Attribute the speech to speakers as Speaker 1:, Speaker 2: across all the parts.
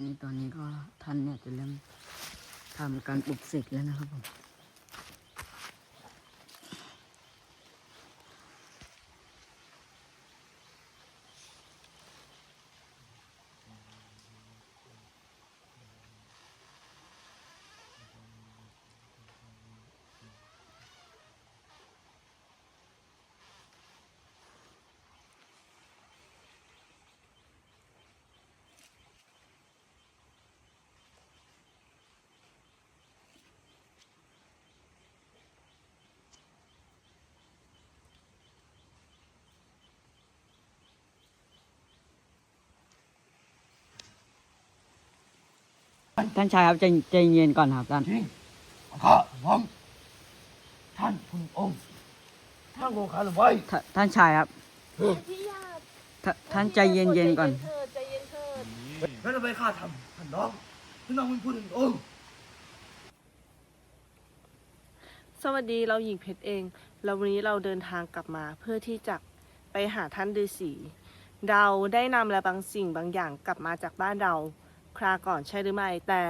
Speaker 1: นี่ตอนนี้ก็ท่านเนี่ยจะเริ่มทำการปลุกเสกแล้วนะครับผม ท่านชายครับใจใจเย็นก่อนครับท่าน
Speaker 2: จริงข้าหวังท่านพุงองค์ท่านโงคาหรือไม่
Speaker 1: ท่าท่านชายครับ
Speaker 3: พี่ญาติ
Speaker 1: ท่าท่านใจเย็นๆก่อน
Speaker 3: ใจเถิดใจเย็นเถิด
Speaker 2: แล้วทำไมข้าทำท่านน้องท่านน้องเป็นผู้หนึ่งองค์
Speaker 3: สวัสดีเราหญิงเพชรเอง แล้ววันนี้เราเดินทางกลับมาเพื่อที่จะไปหาท่านฤาษีเราได้นำอะไรบางสิ่งบางอย่างกลับมาจากบ้านเรา คราก่อนใช่หรือไม่แต่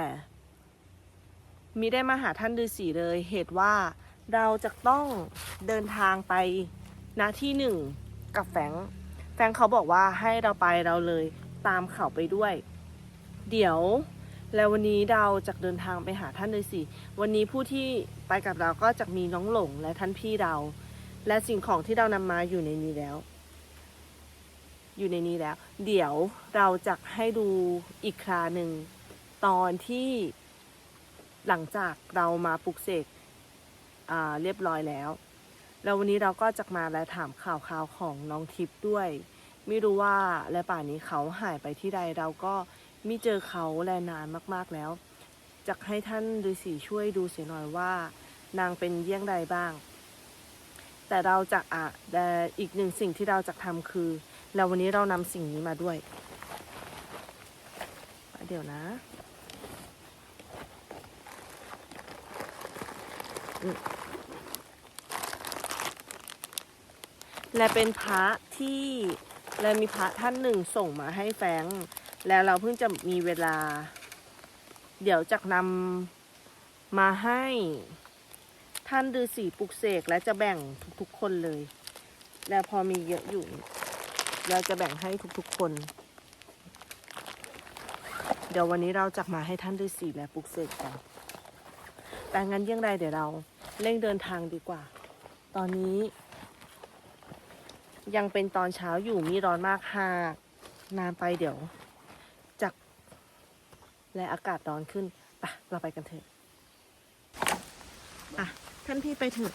Speaker 3: มิได้มาหาท่านฤาษีเลย เหตุว่าเราจะต้องเดินทางไปณที่หนึ่งกับแฟง แฟงเขาบอกว่าให้เราไปเราเลยตามเขาไปด้วย เดี๋ยว แล้ววันนี้เราจะเดินทางไปหาท่านฤาษีวันนี้ผู้ที่ไปกับเราก็จะมีน้องหลงและท่านพี่เรา และสิ่งของที่เรานำมาอยู่ในนี้แล้ว อยู่ในนี้แล้ว เดี๋ยวเราจะให้ดูอีกคราหนึ่งตอนที่หลังจากเรามาปลุกเสกเรียบร้อยแล้ว แล้ววันนี้เราก็จะมาและถามข่าวข่าวของน้องทิพย์ด้วย ไม่รู้ว่าและป่านนี้เขาหายไปที่ใดเราก็ไม่เจอเขาแลนานมาก ๆแล้วจะให้ท่านฤาษีช่วยดูเสียหน่อยว่า นางเป็นเยี่ยงใดบ้าง แต่เราจะอะแต่อีกหนึ่งสิ่งที่เราจะทำคือ แล้ววันนี้เรานำสิ่งนี้มาด้วย เดี๋ยวนะและเป็นพระที่และมีพระท่านหนึ่งส่งมาให้แฟง แล้วเราเพิ่งจะมีเวลา เดี๋ยวจะนำมาให้ท่านฤาษีปลุกเสกและจะแบ่งทุกๆคนเลย แล้วพอมีเยอะอยู่ เราจะแบ่งให้ทุกๆคน เดี๋ยววันนี้เราจะมาให้ท่านฤาษีและปลุกเสกกัน แต่งั้นยังไงเดี๋ยวเราเร่งเดินทางดีกว่า ตอนนี้ ยังเป็นตอนเช้าอยู่มีร้อนมากหากนานไปเดี๋ยวจะและอากาศร้อนขึ้นปะเราไปกันเถอะอะท่านพี่ไปเถอะ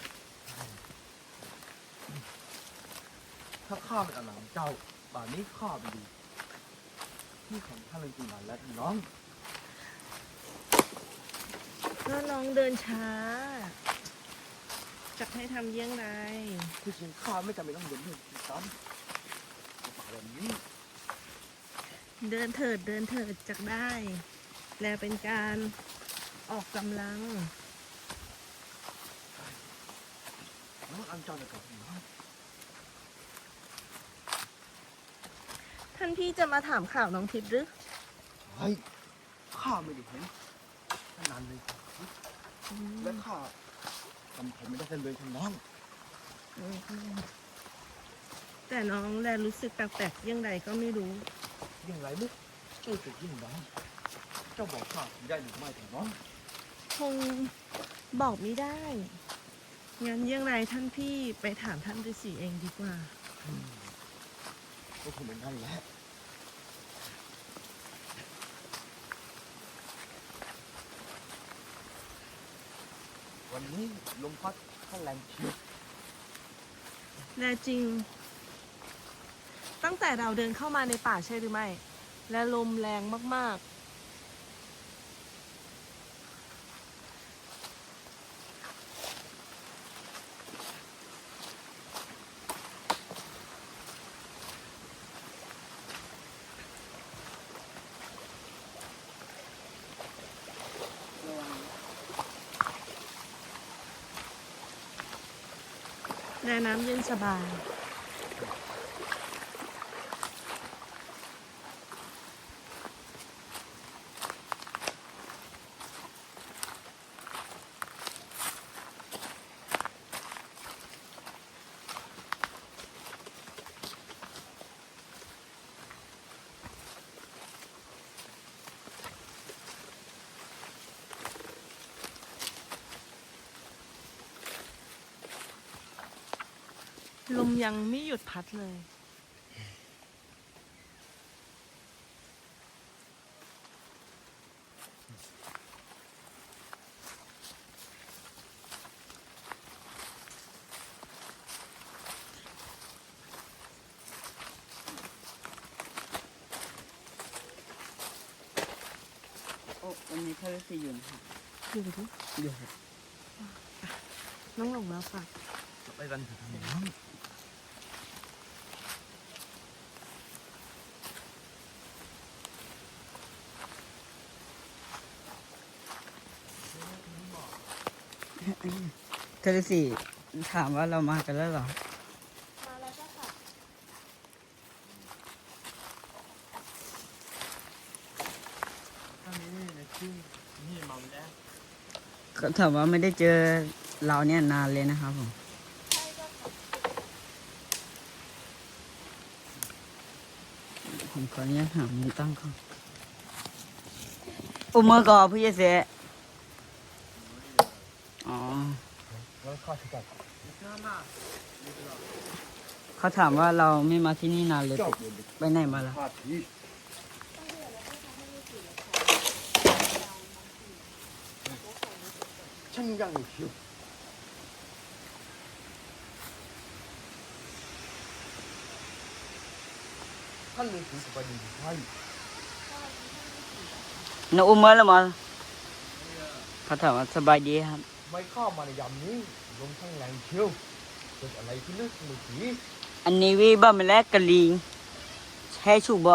Speaker 2: ถ้าข้าเป็นอลังเจ้าป่านนี้ข้าไปดูที่ของท่านเลยจีนานแล้วท่านน้อง
Speaker 3: ถ้าน้องเดินช้าจะให้ทำเยี่ยงไร
Speaker 2: ที่จริงข้าไม่จำเป็นต้องเดินเรื่องที่ซ้ำในป่าแบบนี้
Speaker 3: เดินเถิดเดินเถิดจากได้ และเป็นการออกกำลัง
Speaker 2: น้องอันเจ้าจะกลับน้อง
Speaker 3: ท่านพี่จะมาถามข่าวน้องทิพย์หรือ
Speaker 2: เฮ้ยข้าไม่ได้เห็นท่านนานเลยและข้าจำผมไม่ได้เลยท่านน้อง
Speaker 3: อืมแต่น้องแลรู้สึกแปลกๆยังไงก็ไม่รู้
Speaker 2: ยิ่งไรมุกรู้สึกยิ่งน้องเจ้าบอกข้าได้หรือไม่ท่านน้อง
Speaker 3: คงบอกไม่ได้ งั้นยังไงท่านพี่ไปถามท่านฤาษีเองดีกว่า
Speaker 2: ก็คงเป็นนั่นแหละ วันนี้ลมพัดข้าแรงเชียว
Speaker 3: แน่จริง ตั้งแต่เราเดินเข้ามาในป่าใช่หรือไม่ และลมแรงมาก และน้ำเย็นสบาย ลมยังไม่หยุดพัดเลย
Speaker 1: โอ้วันนี้เขาจะอยู่นะครับ
Speaker 3: อยู่ดิ
Speaker 1: อยู่ครับ
Speaker 3: น้องหลงแล้วค่ะ
Speaker 2: ไปกันเถอะทำ
Speaker 1: เธอสี่ถามว่าเรามากันแล้วเหรอ
Speaker 3: มาแล้วจ้ะค่ะ
Speaker 2: ถ้ามีนี่นะชื่อนี่เมาแล้ว
Speaker 1: เขาถามว่าไม่ได้เจอเราเนี่ยนานเลยนะครับผม
Speaker 3: ใช่จ้ะค่ะ
Speaker 1: ผมขออนุญาตหามุมตั้งก่อนอุมเมอร์ก่อนผู้ใหญ่เสะอ๋อ เขาถามว่าเราไม่มาที่นี่นานเลย
Speaker 2: จบ
Speaker 1: ไปไหนมาล่ะ
Speaker 2: ข้าทีช่างยังเชียวท่านมีถึงสบายดีใช่
Speaker 1: นอุมเมอร์ละมอเขาถามว่าสบายดีครับ
Speaker 2: ไม่เข้ามาในยามนี้ลมช่างแรงเชียวเกิดอะไรขึ้นลึกมือผี
Speaker 1: อันนี้วิบ้ามาแล้วกะลิงใช่ชูบ่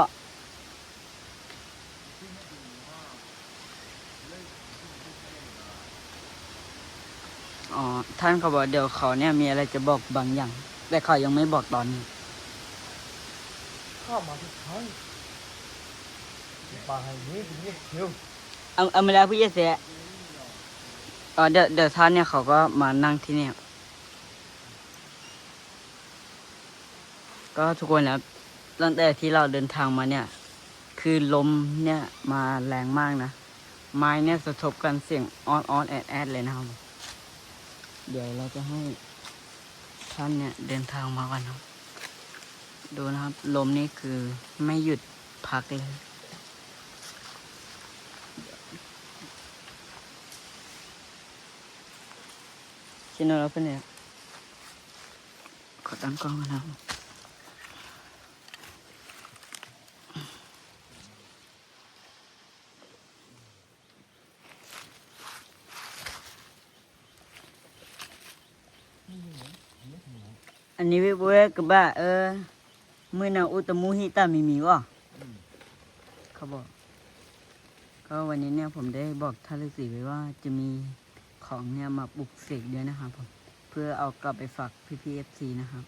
Speaker 1: อ๋อท่านเขาบอกเดี๋ยวเขาเนี่ยมีอะไรจะบอกบางอย่าง แต่เขายังไม่บอกตอนนี้
Speaker 2: เข้ามาทุกครั้งป่าแห่งนี้เป็นเงียบเชียว
Speaker 1: เอาเอามาแล้วพี่เยเสะอ๋อเดี๋ยวเดี๋ยวท่านเนี่ยเขาก็มานั่งที่เนี่ยก็ทุกคนนะตั้งแต่ที่เราเดินทางมาเนี่ย คือลมเนี่ยมาแรงมากนะ ไม้เนี่ยสะทบกันเสียงออนออนแอดแอดเลยนะครับเดี๋ยวเราจะให้ท่านเนี่ยเดินทางมากันครับ ดูนะครับ ลมนี่คือไม่หยุดพักเลย ชิโนเราเป็นเนี่ยขอตั้งกล้องกันนะครับอันนี้วิบเวกบ้าเออมื่อนาอุตมุหิตามีมีวะเขาบอก ก็วันนี้เนี่ยผมได้บอกท่านฤาษีไว้ว่าจะมี ของเนี่ยมาปลุกเสกด้วยนะครับผมเพื่อเอากลับไปฝากพี่พีเอฟซีนะครับ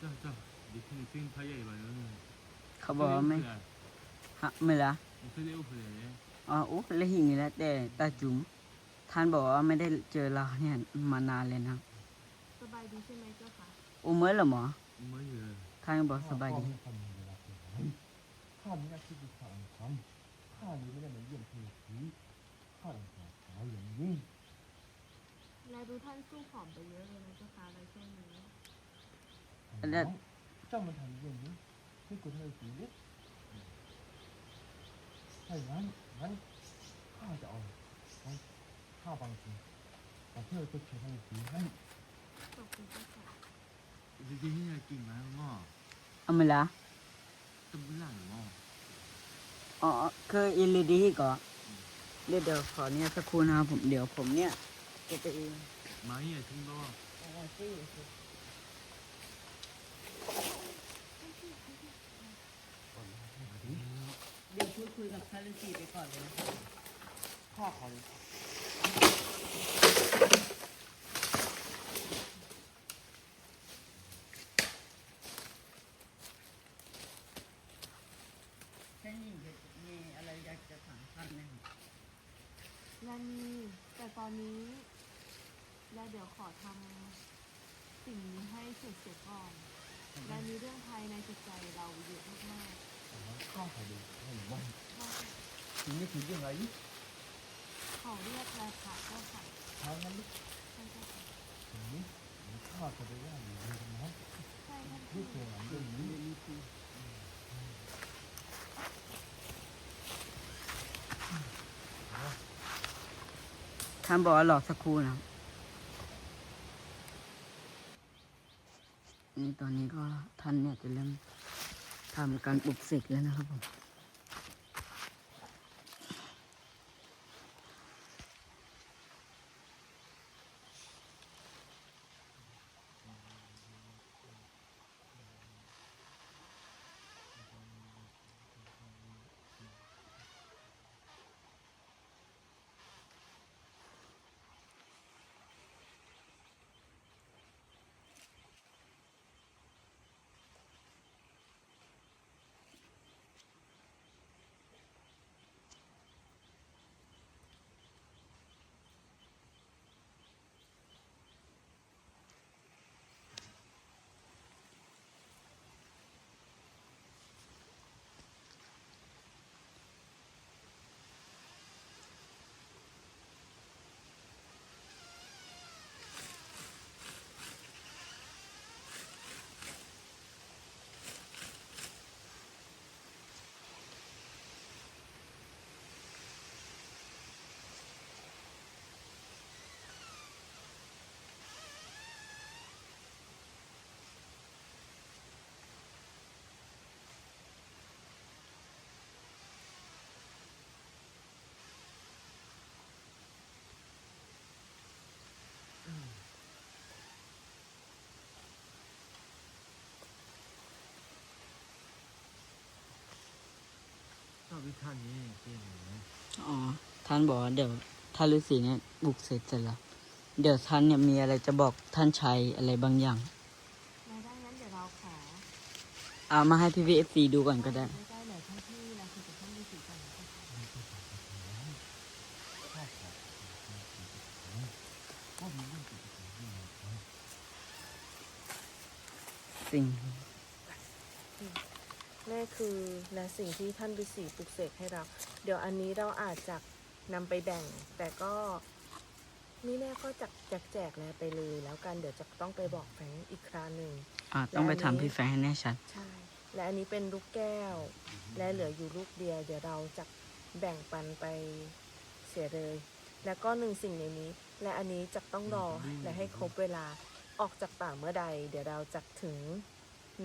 Speaker 4: จ้าจ้าดิคุณซึ่งพระใหญ่มาแล้วเนี่ย
Speaker 1: เขาบอกว่าไม่ฮะไม่ละ
Speaker 4: ผมเคยได้อุปเลยเนี่ย
Speaker 1: อ๋ออุ๊ยแล้วหิงอีกแล้วแต่ตาจุ๋ม ท่านบอกว่าไม่ได้เจอเราเนี่ยมานานเลยนะ
Speaker 3: สบายดีใช่ไหมเจ้าค่ะ
Speaker 1: อุเมื่อเหรอหมอ
Speaker 4: ไม่เยอะ
Speaker 1: ท่านบอกสบายดี
Speaker 2: ข้ามีหน้าที่เป็นข่าวทำข้านี้ไม่ได้มาเยี่ยมเพื่อนผีข้าต้องหาสาวอย่างนี้
Speaker 3: นายดูท่านสู้ผอมไปเยอะเลยนะเจ้าค่ะในช่วงนี้
Speaker 1: แล้ว
Speaker 2: เจ้ามันทำอย่างนี้ให้กูเธอผีดิถ้าอย่างนั้นงั้นข้าจะเอาเอา ข้าบางทีมาเพื่อจะเชื่อให้ผีให้
Speaker 3: ขอบคุณเจ้าค่ะ
Speaker 4: จริงๆนี่กินมาหม้อ
Speaker 1: เอามาละ
Speaker 4: ต้มหลังหม้อ
Speaker 1: อ๋อคืออิลิดีก่อนเดี๋ยวเดี๋ยวขอเนี่ยสักครู่นะครับผมเดี๋ยวผมเนี่ยจะไปเอง
Speaker 4: มาเนี่ยถึงก็
Speaker 1: เดี๋ยวพูดคุยกับท่านฤาษีไปก่อนเลย
Speaker 2: ข้าขอ
Speaker 1: ท่าน หญิงมีอะไรอยากจะถามท่านไหมครับ
Speaker 3: นานีแต่ตอนนี้แล้วเดี๋ยวขอทำสิ่งนี้ให้เสร็จเสียก่อนและมีเรื่องภายในจิตใจเราเยอะมาก
Speaker 2: ข้าขอดูให้หน่อยว่าทีนี้คือยังไง
Speaker 3: ๆเขาเรียกราคาเจ้าค่ะ
Speaker 2: ทานั้นลูก
Speaker 3: ใช่เจ้าค่ะ
Speaker 2: ทีนี้ข้าจะไปว่าอยู่ในตรงนั้น
Speaker 3: ใช่ท่าน
Speaker 2: ที่ตัวหลังเรื่องนี้
Speaker 1: ท่านบอกหลอกสักครู่นะครับนี่ตอนนี้ก็ท่านเนี่ยจะเริ่มทำการปลุกเสกแล้วนะครับผม
Speaker 4: ชอบวิธานนี้เก่งเลย
Speaker 1: อ๋อ ท่านบอกว่าเดี๋ยวท่านฤาษีเนี่ยปลุกเสร็จเสร็จแล้ว เดี๋ยวท่านเนี่ยมีอะไรจะบอกท่านชายอะไรบางอย่าง
Speaker 3: รายได้นั้นเดี๋ยวเราขอ
Speaker 1: เอามาให้พี่พีเอฟซีดูก่อนก็ได้
Speaker 3: ใกล้ๆหน่อยท่านที่เราคุยกับท่านฤาษีก่อนนะคะ
Speaker 2: ข้าขอว่ามีเรื่องติดต่อยังไง
Speaker 1: สิ่ง
Speaker 3: นี่ คือและสิ่งที่ท่านฤาษีปลุกเสกให้เรา เดี๋ยวอันนี้เราอาจจะนำไปแบ่ง แต่ก็นี่แน่ก็จักแจกแจกแล้วไปเลย แล้วกันเดี๋ยวจะต้องไปบอกแฟรงค์อีกครั้งหนึ่ง
Speaker 1: อ่าต้องไปถามพี่แฟรงค์ให้แน่ชัด
Speaker 3: ใช่ และอันนี้เป็นลูกแก้ว และเหลืออยู่ลูกเดียวเดี๋ยวเราจะแบ่งปันไปเสียเลย แล้วก็หนึ่งสิ่งในนี้ และอันนี้จะต้องรอและให้ครบเวลาออกจากป่าเมื่อใด เดี๋ยวเราจะถึง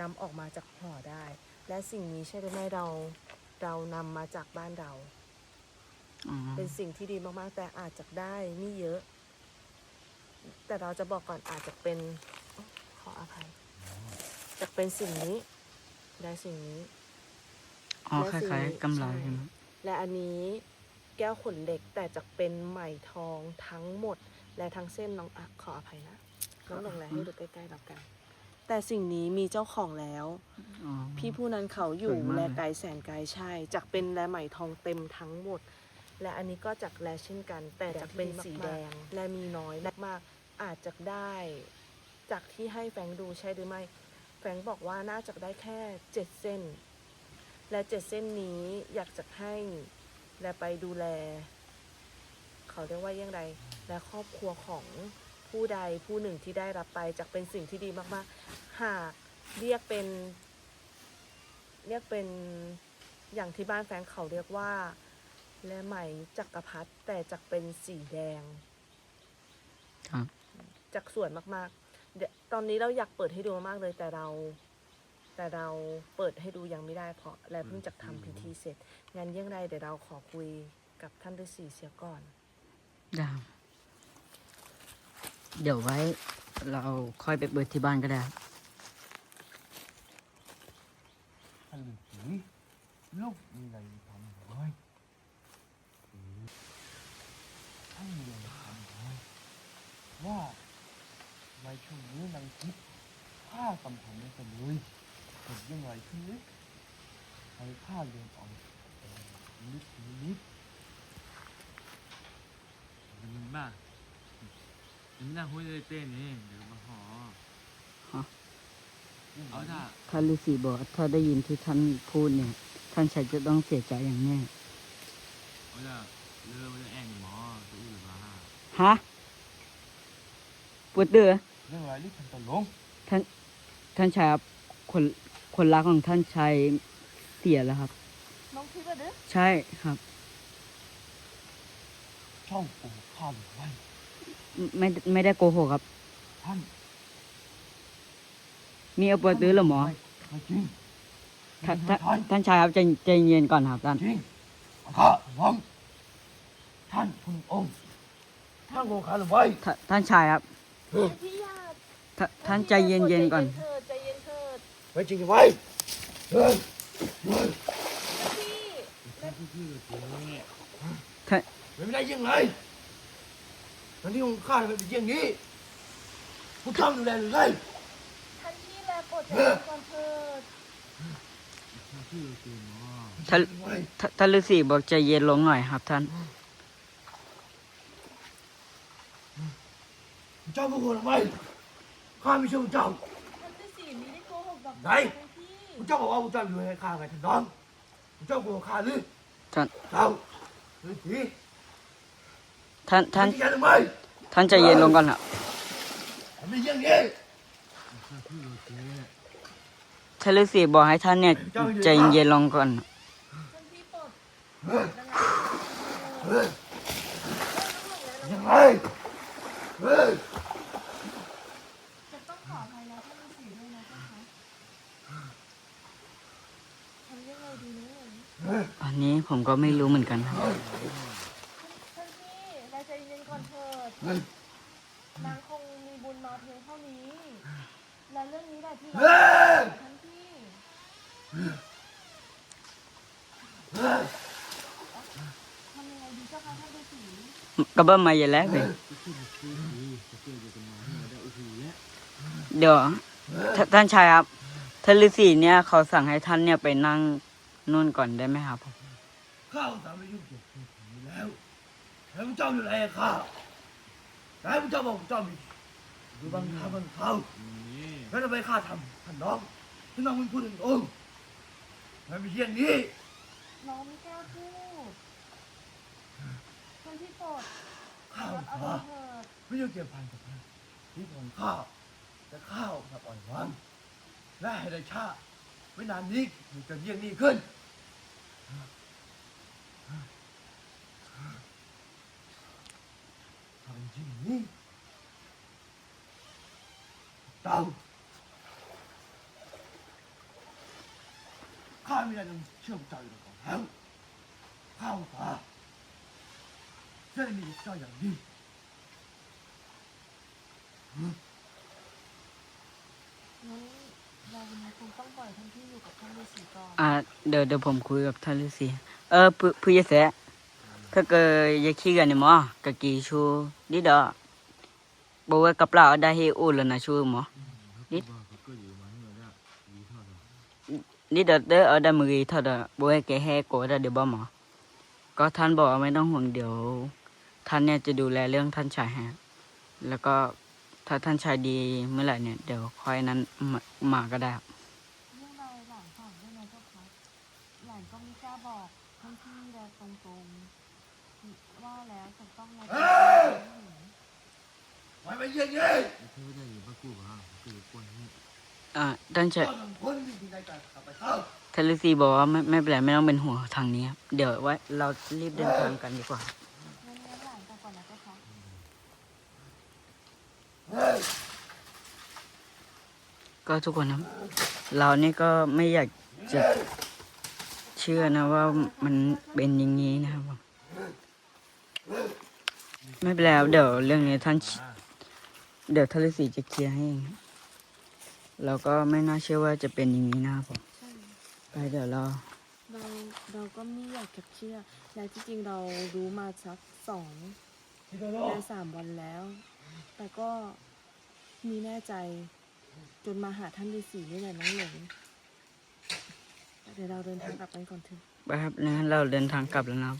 Speaker 3: นำออกมาจากห่อได้ และสิ่งนี้ใช่หรือไม่เราเรานำมาจากบ้านเรา
Speaker 1: อ๋อ
Speaker 3: เป็นสิ่งที่ดีมาก ๆ แต่อาจจะได้ไม่เยอะ แต่เราจะบอกก่อนอาจจะเป็นขออภัยจะเป็นสิ่งนี้ ได้สิ่งนี้
Speaker 1: อ๋อคล้ายๆกำไรใช่ไหม
Speaker 3: และอันนี้แก้วขนเหล็กแต่จะเป็นไหมทองทั้งหมด และทั้งเส้นน้องอะขออภัยนะน้องลงแลให้ดูใกล้ๆแล้วกัน แต่สิ่งนี้มีเจ้าของแล้ว
Speaker 1: อ๋อ
Speaker 3: พี่ผู้นั้นเขาอยู่
Speaker 1: สวยมาก
Speaker 3: และไกลแสนไกลใช่จากเป็นแลไหมทองเต็มทั้งหมด และอันนี้ก็จากแลเช่นกัน แต่จะเป็นสีแดงและมีน้อยมากๆอาจจะได้ จากที่ให้แฟรงค์ดูใช่หรือไม่ แฟรงค์บอกว่าน่าจะได้แค่เจ็ดเส้น และเจ็ดเส้นนี้อยากจะให้และไปดูแล เขาเรียกว่ายังไงและครอบครัวของ ผู้ใดผู้หนึ่งที่ได้รับไปจากเป็นสิ่งที่ดีมากๆ หากเรียกเป็น เรียกเป็นอย่างที่บ้านแฟนเขาเรียกว่า และไหมจักรพรรดิแต่จักเป็นสีแดง
Speaker 1: ครับ
Speaker 3: จากสวยมากๆเดี๋ยวตอนนี้เราอยากเปิดให้ดูมากๆเลยแต่เรา แต่เราเปิดให้ดูยังไม่ได้เพราะและเพิ่งจะทำพิธีเสร็จ งานเยี่ยงไรเดี๋ยวเราขอคุยกับท่านฤาษีเสียก่อน
Speaker 1: ได้ เดี๋ยวไว้เราค่อยไปเปิดที่บ้านก็ได้
Speaker 2: ท่านฤาษีลูกมีอะไรทำไว้ท่านมีอะไรทำไว้ว่าในช่วงนี้นางทิพย์ข้าสัมผัสไม่กันเลยเกิดยังไงขึ้นเนี่ให้ข้าเรียนออกนิดนิด
Speaker 4: มึงบ้ามึง นั่งคุยเลยเต้นนี่เดี๋ยวมาหอ
Speaker 1: ฮะ
Speaker 4: เอาถ้า
Speaker 1: ท่านฤาษีบอกว่าถ้าได้ยินที่ท่านพูดเนี่ย ท่านชายจะต้องเสียใจอย่างแน่
Speaker 4: เอาถ้าเรือมันจะแอ่งหมอตัวอื่นมา
Speaker 1: ฮะปวดเดือ
Speaker 2: เรื่องอะไรที่ท่านตะลง
Speaker 1: ท่านท่านชายครับคนคนรักของท่านชายเสียแล้วครับ
Speaker 3: น้องทิพย์อะเด้อ
Speaker 1: ใช่ครับ
Speaker 2: เจ้าโอ้ข้าหรือไม่
Speaker 1: ไม่ไม่ได้โกหกครับ
Speaker 2: ท่าน
Speaker 1: มีเอาปวดเดือเหรอหมอ
Speaker 2: ไม่จริง
Speaker 1: ท่าน
Speaker 2: ไม่
Speaker 1: ท่าน
Speaker 2: ใช่
Speaker 1: ท่านชายครับใจใจเย็นก่อนครับท่าน
Speaker 2: จริงข้าหวังท่านคุณองค์ท่านโกข้าหรือไม่
Speaker 1: ท่านท่านชายครับ
Speaker 3: พี่ญาติ
Speaker 1: ท่านท่านใจเย็นเย็นๆก่อน
Speaker 3: ใจเถิดใจเย็นเถิด
Speaker 2: ไม่จริงหรือไม่เฮ้ยเฮ้ย
Speaker 3: พี่
Speaker 4: ท่านที่ชื่อเจ๊
Speaker 1: ท่าน
Speaker 2: ไม่ได้ยังไง ทั้งที่องค์ข้าเป็นอย่างนี้ผู้ทำดูแลหรือไง
Speaker 3: ท่านพี่แลโปรดใจเย็นก่อนเถิด
Speaker 4: ท่านชื่อเจ๊หมอ
Speaker 1: ท่านท่านท่านฤาษีบอกใจเย็นลงหน่อยครับท่าน
Speaker 2: เจ้าพวกคนทำไมข้าไม่เชื่อเจ้า
Speaker 3: ท่านฤาษีไม่ได้โกหกดอก
Speaker 2: ไหน
Speaker 3: ท่านพี่
Speaker 2: เจ้าบอกว่าเจ้าอยู่ในข้าไงท่านน้องเจ้าโกงข้าหรือ
Speaker 1: ท่าน
Speaker 2: เจ้าหรือผี
Speaker 1: ท่านท่าน
Speaker 2: ที่ยันทำไม
Speaker 1: ท่านใจเย็นลงก่อนครับ
Speaker 2: ทำไมอย่างนี้
Speaker 4: ท่านชื่อเจ๊
Speaker 1: ท่านฤาษีบอกให้ท่านเนี่ยใจเย็นลงก่อน
Speaker 3: ท่านพี่โปรด
Speaker 2: เฮ้ย
Speaker 3: ระงับ
Speaker 2: เฮ้ยยังไงเฮ้ย
Speaker 3: จะต้องขออภัยแล้วท่านฤาษีด้วยนะเจ้าคะทำยังไงดีนะเอ่ย
Speaker 1: อันนี้ผมก็ไม่รู้เหมือนกันครับ
Speaker 3: ท่านพี่นายใจเย็นก่อนเถิด
Speaker 2: เฮ้ย
Speaker 3: นางคงมีบุญมาเพียงเท่านี้ และเรื่องนี้แหละที่เรา
Speaker 2: เฮ้ย
Speaker 3: ท่านพี่
Speaker 2: เฮ้ย
Speaker 3: ทำยังไงดีเจ้าคะท่านฤาษี
Speaker 1: ก็เบิ้มมาอย่าแล้วเลย
Speaker 4: ที่ชื่อเจ๊ดีจะเจอจะกันมาให้เราได้โอ้โหแล้ว
Speaker 1: เดี๋ยวท่าท่านชายครับท่านฤาษีเนี่ยเขาสั่งให้ท่านเนี่ยไปนั่งนู่นก่อนได้ไหมครับผม
Speaker 2: ข้าอุตส่าห์ไม่ยุ่งเกี่ยวกับผีแล้วแล้วพระเจ้าอยู่ไหนอะข้า แต่พระเจ้าบอกพระเจ้ามีดูบางครั้งบางคราว
Speaker 4: นี่
Speaker 2: แล้วทำไมข้าทำท่านน้องท่านน้องมึงพูดถึงองค์มันเป็นเช่นนี้
Speaker 3: น้องไม่กล้าพูดท่านพี่โปรด
Speaker 2: ข้า
Speaker 3: ล
Speaker 2: อุ
Speaker 3: ด
Speaker 2: ต
Speaker 3: อาร
Speaker 2: ส่าม
Speaker 3: ณ์
Speaker 2: ห์
Speaker 3: เถิด
Speaker 2: ไม่ยุ่งเกี่ยวพันกับที่ของข้าแต่ข้าวกับอ่อนหวานและให้ได้ชาไม่นานนี้มันจะเยี่ยงนี้ขึ้น ทำจริงนี้เต่าข้าไม่ได้ต้องเชื่อมใจกับของแล้วข้าวตาจะมีเจ้าอย่างดี
Speaker 3: งั้นเราคงต้องปล่อยท่านพี่อยู่กับท่านฤาษีก่อน
Speaker 1: อ่าเดี๋ยวเดี๋ยวผมคุยกับท่านฤาษีเออผู้ผู้ยะแส ก็เกยยาขี้กันนี่หมอกะกีชูดิดอบอกว่ากับเราได้เฮอูแล้วนะชูหมอนิด
Speaker 4: เขาก็อยู่มาให้เราได้ดีเด
Speaker 1: อเดอเอาได้มือเท่าเดอบอกว่าแกแฮโกได้เดี๋ยวบ่หมอก็ท่านบอกไม่ต้องห่วงเดี๋ยว ท่านเนี่ยจะดูแลเรื่องท่านชายฮะแล้วก็ถ้าท่านชายดีเมื่อไหร่เนี่ยเดี๋ยวค่อยนั้นมามาก็ได้ครับ
Speaker 3: เรื่องเราหลานฝากด้วยนะเจ้าคะหลานก็ไม่กล้าบอกท่านพี่แลตรงๆว่าแล้วจะต้องมา
Speaker 2: เอ้ย ไม่เป็น อ่างนี้
Speaker 4: แล้วเธอได้อยู่บ้านกูบ้างก็อยู่กวนนี่
Speaker 1: อ่าท่านชาย
Speaker 2: เจ้าสองคนมีที่ใดกันกลับไปเข้า
Speaker 1: ท่านฤาษีบอกว่าไม่ไม่เป็นไรไม่ต้องเป็นห่วงทางนี้ครับเดี๋ยวไว้เรารีบเดินทางกันดีกว่า
Speaker 3: ก็
Speaker 1: ทุกคนครับเรานี่ก็ไม่อยากจะเชื่อนะว่ามันเป็นอย่างนี้นะครับผมไม่เป็นไรเดี๋ยวเรื่องนี้ท่าน เดี๋ยวท่านฤาษีจะเคลียร์ให้เองครับเราก็ไม่น่าเชื่อว่าจะเป็นอย่างนี้นะครับผม
Speaker 3: ใช่
Speaker 1: ไปเดี๋ยวเรา
Speaker 3: เราเราก็ไม่อยากจะเชื่อ และที่จริงเรารู้มาสักสอง
Speaker 2: ที่โดโล
Speaker 3: และสามวันแล้ว แต่ก็มีแน่ใจ จนมาหาท่านฤาษีนี่แหละน้องหลงเดี๋ยวเราเดินทางกลับกันก่อนเถอะ
Speaker 1: ไปครับงั้นเราเดินทางกลับแล้วนะครับ